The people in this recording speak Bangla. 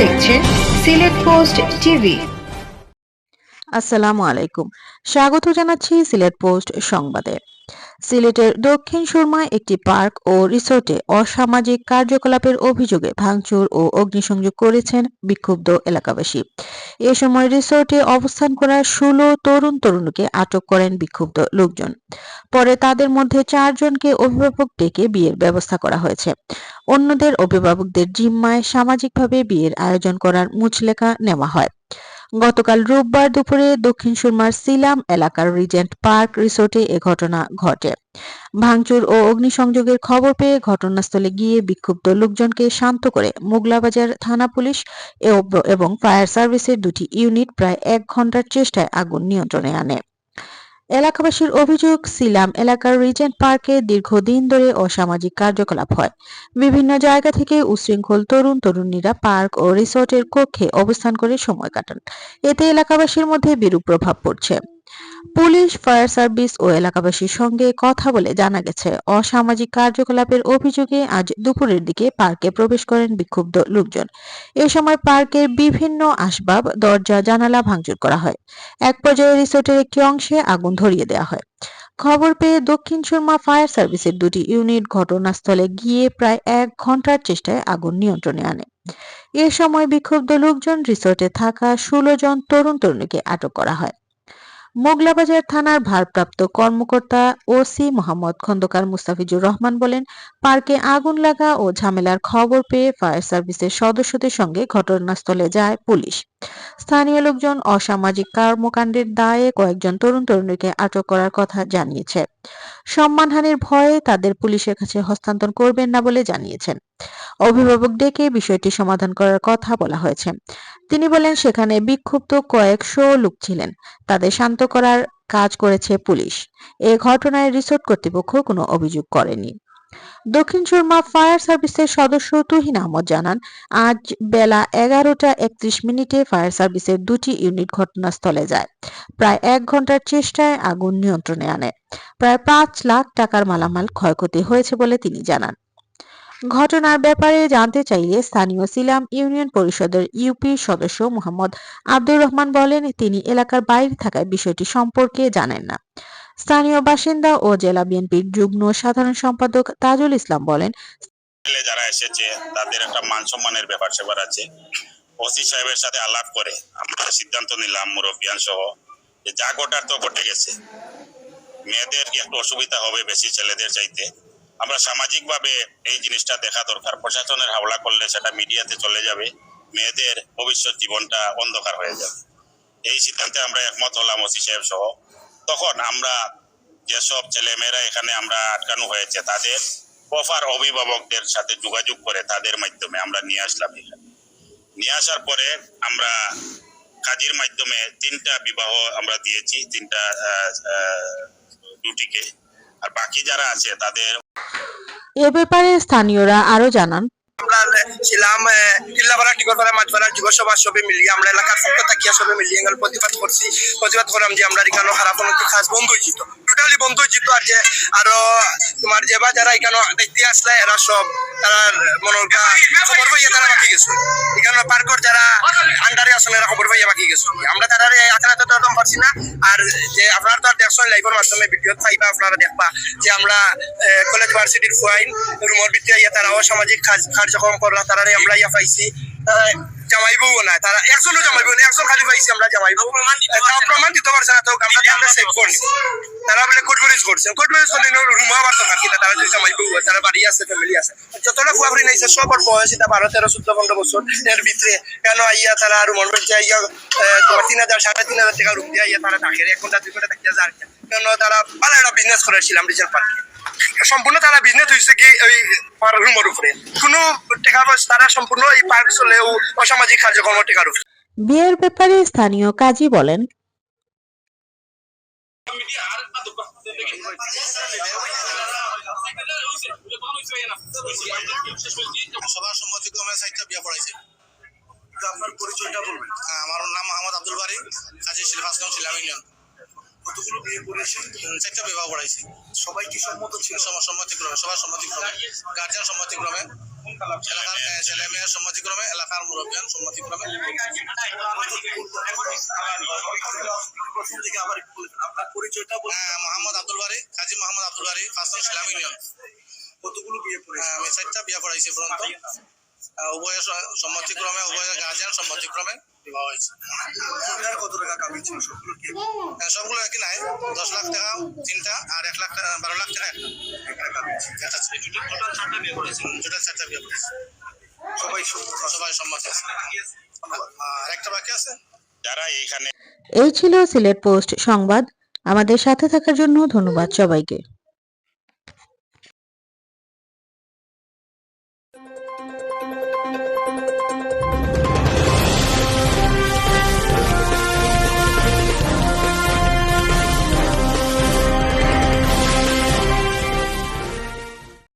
দেখছেন সিলেট পোস্ট টিভি। আসসালামু আলাইকুম। স্বাগত জানাচ্ছি সিলেট পোস্ট সংবাদে। সিলেটের দক্ষিণ সুরমায় একটি পার্ক ও রিসোর্টে অসামাজিক কার্যকলাপের অভিযোগে ভাঙচুর ও অগ্নিসংযোগ করেছেন বিক্ষুব্ধ এলাকাবাসী। এ সময় রিসোর্টে অবস্থান করা ষোলো তরুণ তরুণীকে আটক করেন বিক্ষুব্ধ লোকজন। পরে তাদের মধ্যে চারজনকে অভিভাবক ডেকে বিয়ের ব্যবস্থা করা হয়েছে। অন্যদের অভিভাবকদের জিম্মায় সামাজিকভাবে বিয়ের আয়োজন করার মুচলেখা নেওয়া হয়। গতকাল রোববার দুপুরে দক্ষিণ সুরমার সিলাম এলাকার রিজেন্ট পার্ক রিসোর্টে এ ঘটনা ঘটে। ভাঙচুর ও অগ্নিসংযোগের খবর পেয়ে ঘটনাস্থলে গিয়ে বিক্ষুব্ধ লোকজনকে শান্ত করে মোগলাবাজার থানা পুলিশ এবং ফায়ার সার্ভিসের দুটি ইউনিট প্রায় এক ঘণ্টার চেষ্টায় আগুন নিয়ন্ত্রণে আনে। এলাকাবাসীর অভিযোগ, সিলাম এলাকার রিজেন্ট পার্কে দীর্ঘদিন ধরে অসামাজিক কার্যকলাপ হয়। বিভিন্ন জায়গা থেকে উশৃঙ্খল তরুণ তরুণীরা পার্ক ও রিসোর্টের কক্ষে অবস্থান করে সময় কাটান। এতে এলাকাবাসীর মধ্যে বিরূপ প্রভাব পড়ছে। পুলিশ, ফায়ার সার্ভিস ও এলাকাবাসীর সঙ্গে কথা বলে জানা গেছে, অসামাজিক কার্যকলাপের অভিযোগে আজ দুপুরের দিকে পার্কে প্রবেশ করেন বিক্ষুব্ধ লোকজন। এ সময় পার্কের বিভিন্ন আসবাব, দরজা, জানালা ভাঙচুর করা হয়। এক পর্যায়ে রিসোর্টের একটি অংশে আগুন ধরিয়ে দেওয়া হয়। খবর পেয়ে দক্ষিণ সুরমা ফায়ার সার্ভিসের দুটি ইউনিট ঘটনাস্থলে গিয়ে প্রায় এক ঘণ্টার চেষ্টায় আগুন নিয়ন্ত্রণে আনে। এ সময় বিক্ষুব্ধ লোকজন রিসোর্টে থাকা ষোলো জন তরুণ তরুণীকে আটক করা হয়। মোগলাবাজার থানার ভারপ্রাপ্ত কর্মকর্তা ওসি মোহাম্মদ খন্দকার মুস্তাফিজুর রহমান বলেন, পার্কে আগুন লাগা ও ঝামেলার খবর পেয়ে ফায়ার সার্ভিসের সদস্যদের সঙ্গে ঘটনাস্থলে যায় পুলিশ। স্থানীয় লোকজন অসামাজিক কর্মকাণ্ডের দায়ে কয়েকজন তরুণ তরুণীকে আটক করার কথা জানিয়েছে। সম্মানহানির ভয়ে তাদের পুলিশের কাছে হস্তান্তর করবেন না বলে জানিয়েছেন। অভিভাবক ডেকে বিষয়টি সমাধান করার কথা বলা হয়েছে। তিনি বলেন, সেখানে বিক্ষুব্ধ কয়েকশো লোক ছিলেন। তাদের শান্ত করার কাজ করেছে পুলিশ। এ ঘটনায় রিসোর্ট কর্তৃপক্ষ কোনো অভিযোগ করেনি। দক্ষিণ সুরমা ফায়ার সার্ভিসের সদস্য তুহিন আহমদ জানান, আজ বেলা এগারোটা একত্রিশ মিনিটে ফায়ার সার্ভিসের দুটি ইউনিট ঘটনাস্থলে যায়। প্রায় এক ঘণ্টার চেষ্টায় আগুন নিয়ন্ত্রণে আনে। প্রায় পাঁচ লাখ টাকার মালামাল ক্ষয়ক্ষতি হয়েছে বলে তিনি জানান। ঘটনার ব্যাপারে জানতে চাইলে স্থানীয় সিলাম ইউনিয়ন পরিষদের ইউপি সদস্য মোহাম্মদ আব্দুর রহমান বলেন, তিনি এলাকার বাইরে থাকায় বিষয়টি সম্পর্কে জানেন না। স্থানীয় বাসিন্দা ও জেলা বিএনপির যুগ্ম সাধারণ সম্পাদক তাজুল ইসলাম বলেন যারা এসেছে, তাদের একটা মান সম্মানের ব্যাপার সেবার আছে। ওসি সাহেবের সাথে আলাপ করে আমরা সিদ্ধান্ত নিলাম, মুরব্বিয়ান সহ, যে যা ঘটার তো ঘটে গেছে। মেয়েদের একটু অসুবিধা হবে বেশি ছেলেদের চাইতে? আমরা সামাজিকভাবে এই জিনিসটা দেখা দরকার। প্রশাসনের হাওলা করলে সেটা মিডিয়াতে চলে যাবে, মেয়েদের ভবিষ্যৎ জীবনটা অন্ধকার হয়ে যাবে। এই সিদ্ধান্তে আমরা একমত হলাম ওসি সাহেব সহ। তখন আমরা যেসব ছেলেমেয়েরা এখানে আমরা আটকানো হয়েছে, তাদের প্রফার অভিভাবকদের সাথে যোগাযোগ করে তাদের মাধ্যমে আমরা নিয়ে আসলাম এখানে। নিয়ে আসার পরে আমরা কাজের মাধ্যমে তিনটা বিবাহ আমরা দিয়েছি, তিনটা দুটিকে। আর বাকি যারা আছে তাদের এ ব্যাপারে স্থানীয়রা আরও জানান। আমরা ছিলাম কিল্লাপাড়া টিকরপাড়া মাঠপাড়া যুব সভা সবে মিলিয়ে আমরা এলাকার পক্ষ থাকিয়া মিলিয়ে প্রতিবাদ করছি। প্রতিবাদ করলাম যে আমরা এখানে খারাপ খাস বন্ধ হয়েছিল টোটালি বন্ধ হয়েছিল আর যে আরও তোমার যে বা যারা এখানে দেখতে আসলে এরা সব তারা মনের খবর পাইয়া তারা বাকি গেছে। এখানে পার্কর যারা আন্ডারে আসলে এরা খবর পাইয়া বাকি গেছে। আমরা তারা আখড়া তো একদম পারছি না। আর যে আপনারা তো আর দেখছেন লাইভের মাধ্যমে ভিডিও পাইবা আপনারা দেখবা যে আমরা কলেজ ভার্সিটির ফুয়াইন রুমর ভিতরে ইয়া তারা অসামাজিক কাজ কার্যক্রম করলা তারা আমরা ইয়া পাইছি। জামাই বউ না তারা একজনও জামাই বউ না একজন খালি পাইছি আমরা জামাই বউ তাও প্রমাণ দিতে পারছে না তো আমরা আমরা সেভ করি। তারা বলে কোর্ট ম্যারেজ করছে কোর্ট ম্যারেজ করলে রুমা আবার তো থাকি তারা যদি জামাই বউ তারা বাড়ি আছে ফ্যামিলি আছে। যতটা নাইছে বয়স এটা বারো তেরো চোদ্দ পনেরো বছর এর ভিতরে কেন আইয়া তারা রুমর মধ্যে আইয়া তোমার তিন হাজার সাড়ে তিন হাজার টাকা রুম দিয়ে আইয়া তারা থাকে এক ঘণ্টা দুই ঘণ্টা থাকিয়া যায় কেন তারা ভালো একটা বিজনেস করেছিলাম রিজার্ভ পার্কে সম্পূর্ণ তারা বিজনেস হয়েছে কি ওই রুমের উপরে। কোনো টাকা পয়সা তারা সম্পূর্ণ এই পার্ক চলেও অসামাজিক কার্যক্রম টেকার উপরে। বিয়ের ব্যাপারে স্থানীয় কাজী বলেন সবার সম্মতিক্রমে সাইটটা বিয়ে পড়াইছে। আপনার পরিচয়টা বলবেন। আমার নাম মোহাম্মদ আব্দুল বারি কাজী শিলভাস নং ছিলাম ইউনিয়ন। কতগুলো বিয়ে করেছেন চারটা বিবাহ পড়াইছি সবাই কি সম্মত ছিল? সবার সম্মতিক্রমে সবার সম্মতিক্রমে। গার্জিয়ান সম্মতিক্রমে। এলাকার ছেলে মেয়ের সম্মতিক্রমে এলাকার মুরব্বিয়ান সম্মতিক্রমে। আপনার পরিচয়টা হ্যাঁ, মোহাম্মদ আব্দুল বারি কাজী মোহাম্মদ আব্দুল বারি ফার্স্ট ইসলাম ইউনিয়ন কতগুলো বিয়ে হ্যাঁ, আমি চারটা বিয়ে পর্যন্ত উভয়ের সম্মতিক্রমে উভয়ের গার্জিয়ান সম্মতিক্রমে। বিবাহ হয়েছে। কত টাকা কামিয়েছিল সবগুলো কি? হ্যাঁ, সবগুলো একই নাই। দশ লাখ টাকা তিনটা আর এক লাখ টাকা বারো লাখ টাকা একটা। কামিয়েছে টোটাল চারটা বিয়ে করেছি টোটাল চারটা বিয়ে করেছি। সবাই সবাই সম্মতি আছে। আর একটা বাকি আছে? যারা এইখানে এই ছিল সিলেট পোস্ট সংবাদ। আমাদের সাথে থাকার জন্য ধন্যবাদ সবাইকে।